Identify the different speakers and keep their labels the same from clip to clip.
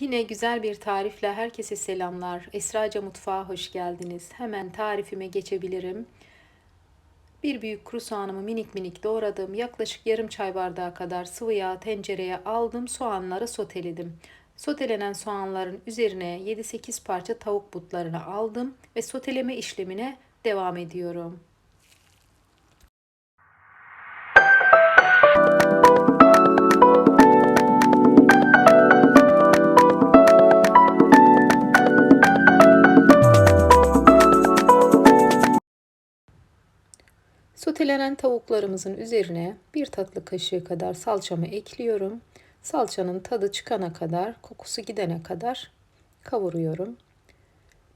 Speaker 1: Yine güzel bir tarifle herkese selamlar. Esraca Mutfağa hoş geldiniz. Hemen tarifime geçebilirim. Bir büyük kuru soğanımı minik minik doğradım. Yaklaşık yarım çay bardağı kadar sıvı yağ tencereye aldım. Soğanları soteledim. Sotelenen soğanların üzerine 7-8 parça tavuk butlarını aldım ve soteleme işlemine devam ediyorum. Sotelenen tavuklarımızın üzerine bir tatlı kaşığı kadar salçamı ekliyorum. Salçanın tadı çıkana kadar, kokusu gidene kadar kavuruyorum.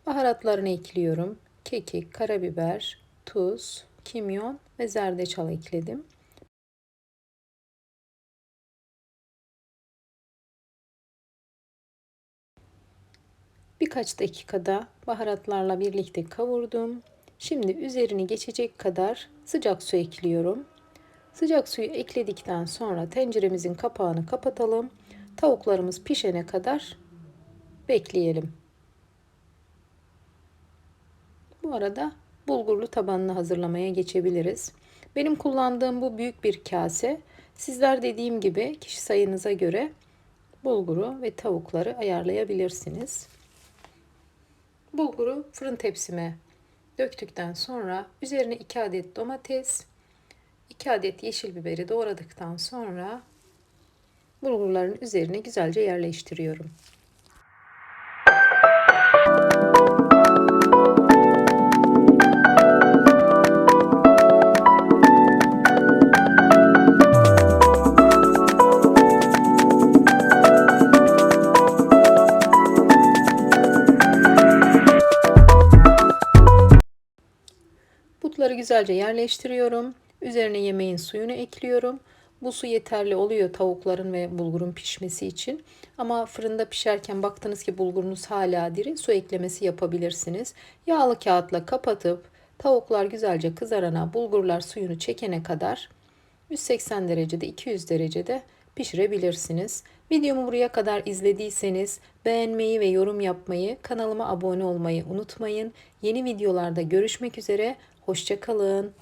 Speaker 1: Baharatlarını ekliyorum. Kekik, karabiber, tuz, kimyon ve zerdeçal ekledim. Birkaç dakikada baharatlarla birlikte kavurdum. Şimdi üzerini geçecek kadar sıcak su ekliyorum. Sıcak suyu ekledikten sonra tenceremizin kapağını kapatalım. Tavuklarımız pişene kadar bekleyelim. Bu arada bulgurlu tabanını hazırlamaya geçebiliriz. Benim kullandığım bu büyük bir kase. Sizler dediğim gibi kişi sayınıza göre bulguru ve tavukları ayarlayabilirsiniz. Bulguru fırın tepsime döktükten sonra üzerine 2 adet domates, 2 adet yeşil biberi doğradıktan sonra bulgurların üzerine güzelce yerleştiriyorum. Butları güzelce yerleştiriyorum. Üzerine yemeğin suyunu ekliyorum. Bu su yeterli oluyor tavukların ve bulgurun pişmesi için. Ama fırında pişerken baktınız ki bulgurunuz hala diri su eklemesi yapabilirsiniz. Yağlı kağıtla kapatıp tavuklar güzelce kızarana bulgurlar suyunu çekene kadar 180 derecede 200 derecede pişirebilirsiniz. Videomu buraya kadar izlediyseniz beğenmeyi ve yorum yapmayı, kanalıma abone olmayı unutmayın. Yeni videolarda görüşmek üzere. Hoşçakalın.